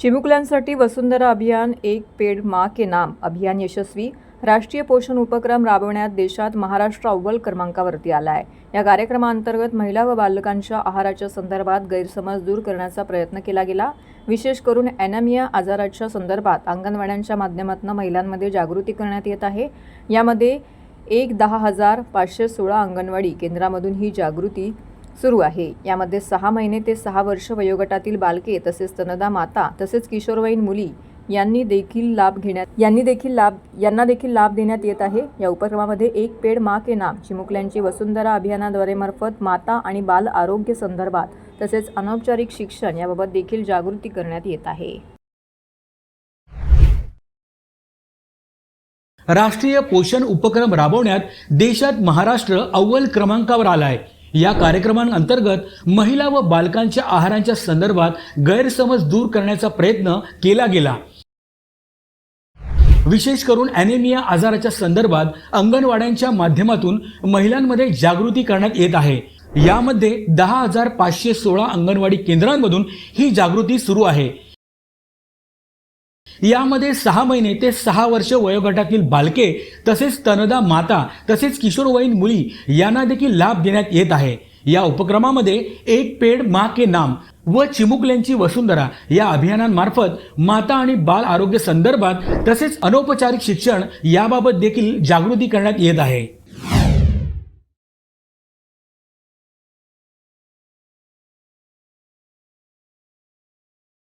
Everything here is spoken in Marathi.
चिमुकल्यांसाठी वसुंधरा अभियान एक पेड मा के नाम अभियान यशस्वी राष्ट्रीय पोषण उपक्रम राबवण्यात देशात महाराष्ट्र अव्वल क्रमांकावरती आला आहे या कार्यक्रमाअंतर्गत महिला व बालकांच्या आहाराच्या संदर्भात गैरसमज दूर करण्याचा प्रयत्न केला गेला. विशेष करून ॲनामिया आजाराच्या संदर्भात अंगणवाड्यांच्या माध्यमातून महिलांमध्ये जागृती करण्यात येत आहे. यामध्ये एक दहा हजार पाचशे सोळा अंगणवाडी केंद्रामधून ही जागृती सुरू आहे. यामध्ये सहा महिने ते सहा वर्ष वयोगटातील बालके तसेच स्तनदा माता तसेच किशोरवयीन मुली यांनी देखील लाभ घेण्यात यांनी देखील लाभ यांना देखील लाभ देण्यात येत आहे. या उपक्रमामध्ये एक पेड मा के नाम चिमुकल्यांची वसुंधरा अभियानाद्वारे मार्फत माता आणि बाल आरोग्य संदर्भात तसेच अनौपचारिक शिक्षण याबाबत देखील जागृती करण्यात येत आहे. राष्ट्रीय पोषण उपक्रम राबवण्यात देशात महाराष्ट्र अव्वल क्रमांकावर आलाय. या कार्यक्रमांअंतर्गत महिला व बालकांच्या आहारांच्या संदर्भात गैरसमज दूर करण्याचा प्रयत्न केला गेला. विशेष करून ॲनेमिया आजाराच्या संदर्भात अंगणवाड्यांच्या माध्यमातून महिलांमध्ये जागृती करण्यात येत आहे. यामध्ये दहा हजार पाचशे सोळा अंगणवाडी केंद्रांमधून ही जागृती सुरू आहे. यामध्ये सहा महिने ते सहा वर्ष वयोगटातील बालके तसेच तनदा माता तसेच किशोरवयीन मुली यांना देखील लाभ देण्यात येत आहे. या उपक्रमामध्ये एक पेड मा के नाम व चिमुकल्यांची वसुंधरा या अभियानांमार्फत माता आणि बाल आरोग्य संदर्भात तसेच अनौपचारिक शिक्षण याबाबत देखील जागृती करण्यात येत आहे.